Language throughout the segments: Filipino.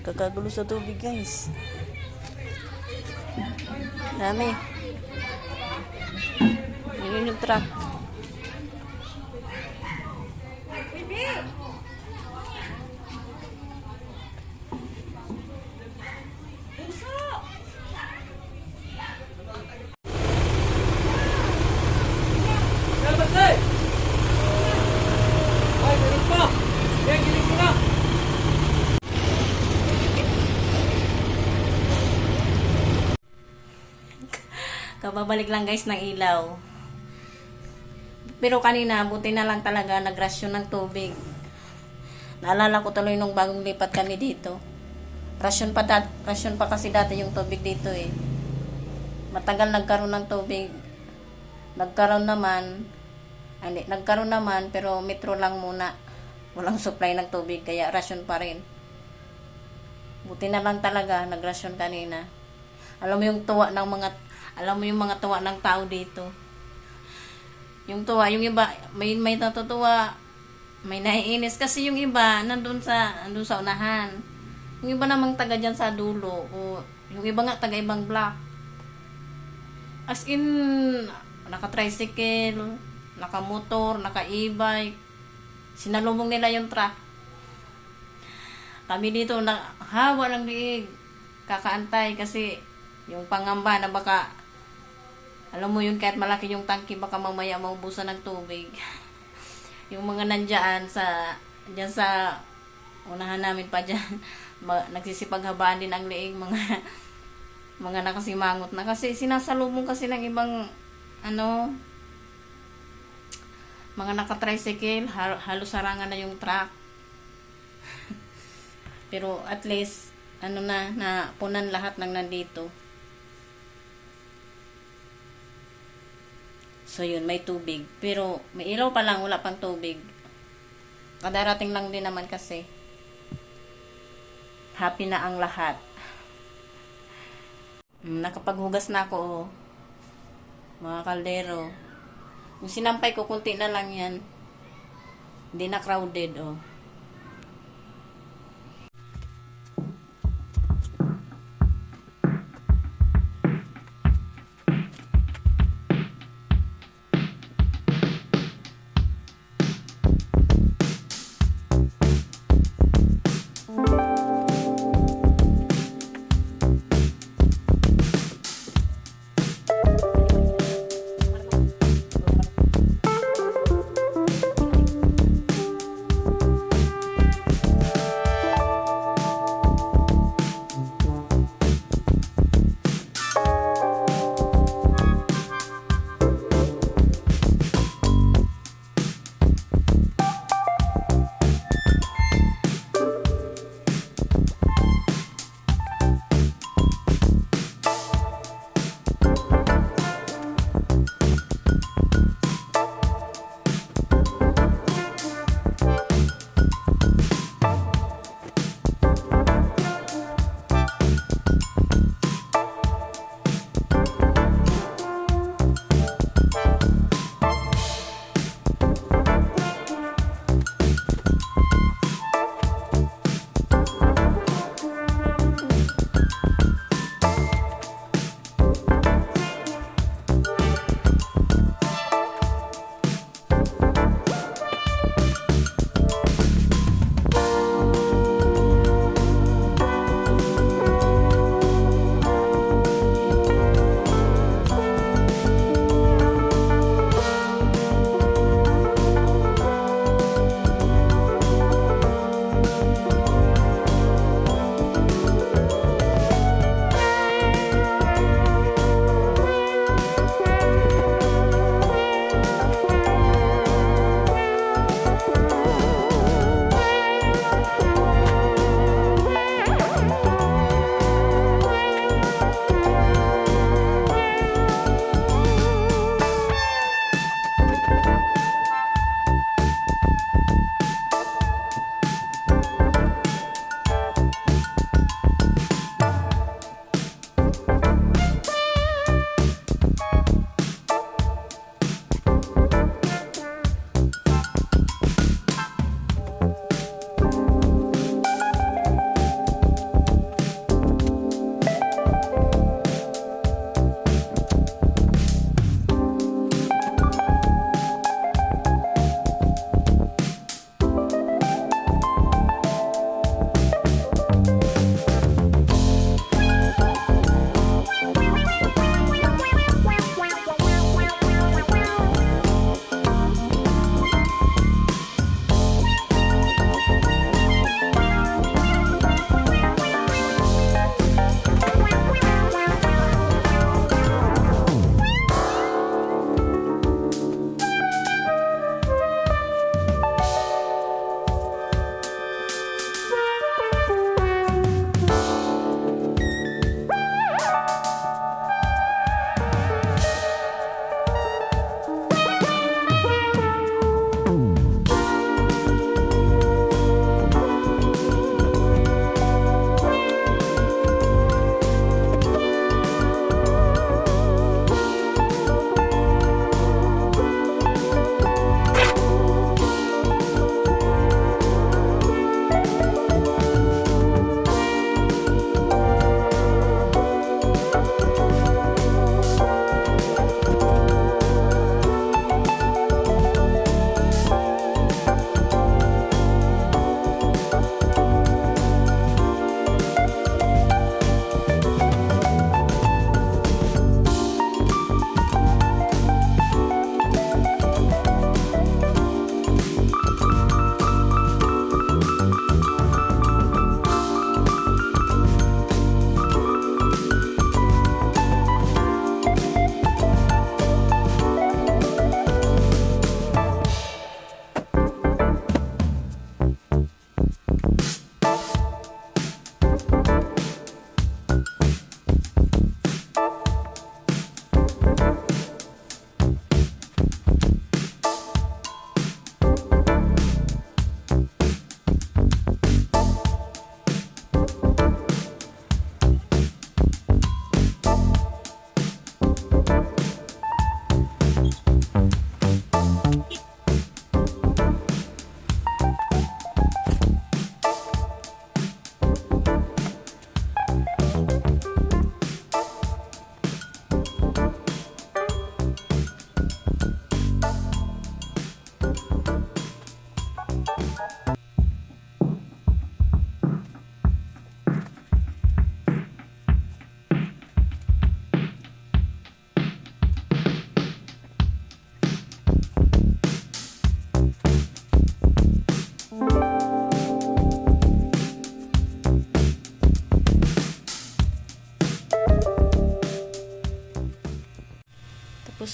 Kakagulo sa tubig guys. Dami. Yun yung truck. Dapat Ay, giling pa! Yan, giling mo na! Kababalik lang guys ng ilaw. Pero kanina, buti na lang talaga nagrasyon ng tubig. Naalala ko tuloy nung bagong lipat kami dito. Rasyon pa, dat rasyon pa kasi dati yung tubig dito eh. Matagal nagkaroon ng tubig. Nagkaroon naman, hindi, nagkaroon naman pero metro lang muna. Walang supply ng tubig kaya rasyon pa rin. Buti na lang talaga nagrasyon kanina. Alam mo yung tuwa ng mga alam mo yung mga tuwa ng tao dito. Yung tuwa, yung iba may may natutuwa, may naiinis kasi yung iba nandun sa nandun sa unahan. Yung iba namang taga diyan sa dulo o yung iba nga taga ibang block. As in naka-tricycle, naka-motor, naka-e-bike. Sinalubong nila yung truck. Kami dito na hawa ng liig. Kakaantay kasi yung pangamba na baka alam mo yun kahit malaki yung tangke baka mamaya maubusan ng tubig. yung mga nandyan sa dyan sa unahan namin pa dyan nagsisipaghabaan din ang liig mga mga nakasimangot na. Kasi sinasalubong kasi ng ibang ano mga naka-tricycle hal- halos sarangan na yung truck. Pero at least ano na na punan lahat ng nandito So yun, may tubig. Pero may ilaw pa lang, wala pang tubig. Kadarating lang din naman kasi. Happy na ang lahat. Mm, nakapaghugas na ako, oh. Mga kaldero. Yung sinampay ko, kunti na lang yan. Hindi na crowded, oh.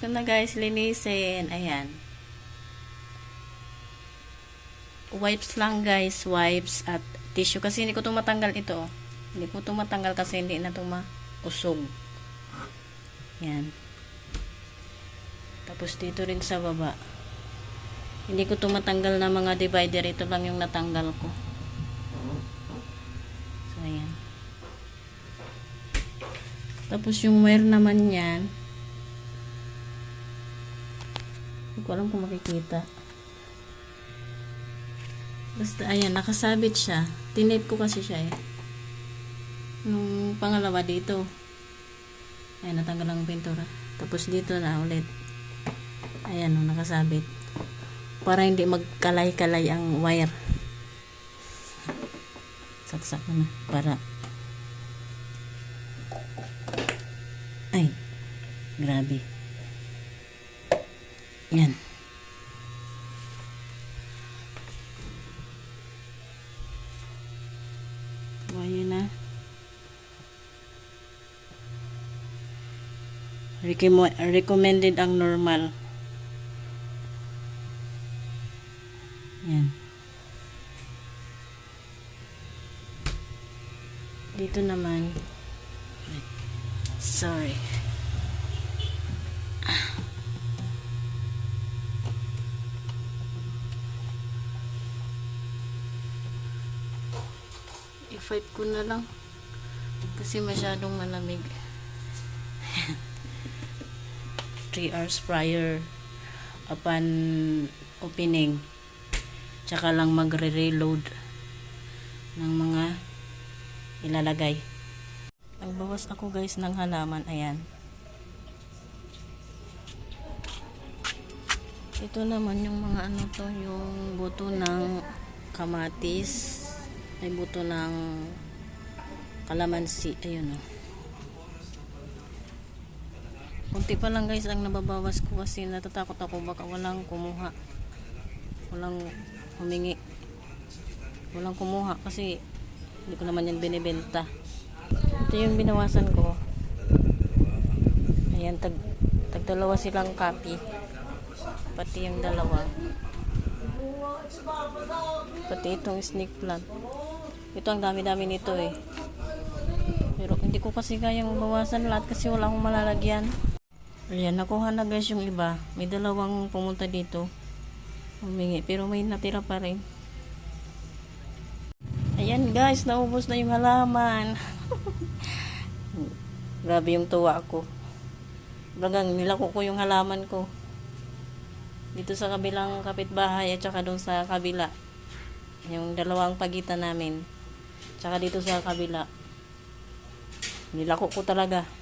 Ko na guys linisin. Ayan. Wipes lang guys. Wipes at tissue. Kasi hindi ko ito matanggal ito. oh. Hindi ko ito matanggal kasi hindi na ito mausog. Yan. Tapos dito rin sa baba. Hindi ko ito matanggal na mga divider. Ito lang yung natanggal ko. So, ayan. Tapos yung wire naman yan. Hindi ko alam kung makikita. Basta, ayan, nakasabit siya. Tinape ko kasi siya eh. Nung pangalawa dito. Ayan, natanggal ang pintura. Tapos dito na ulit. Ayan, oh, nakasabit. Para hindi magkalay-kalay ang wire. Saksak ko na. Para. Ay. Grabe. Yan. Buhay na. Recommend- recommended ang normal. Yan. Dito naman. Sorry. I-fight ko na lang. Kasi masyadong malamig. 3 hours prior upon opening. Tsaka lang magre-reload ng mga ilalagay. Nagbawas ako guys ng halaman. Ayan. Ito naman yung mga ano to, yung buto ng kamatis. May buto ng kalamansi. Ayun o. Kunti pa lang guys ang nababawas ko kasi natatakot ako baka walang kumuha. Walang humingi. Walang kumuha kasi hindi ko naman yan binibenta. Ito yung binawasan ko. Ayan, tag, tag dalawa silang copy. Pati yung dalawa. Pati itong snake plant. Ito ang dami-dami nito eh. Pero hindi ko kasi kayang bawasan lahat kasi wala akong malalagyan. Ayan, nakuha na guys yung iba. May dalawang pumunta dito. Humingi. Pero may natira pa rin. Ayan guys, naubos na yung halaman. Grabe yung tuwa ko. Bagang nilako ko yung halaman ko. Dito sa kabilang kapitbahay at saka doon sa kabila. Yung dalawang pagitan namin. Tsaka dito sa kabila. Nilako ko talaga.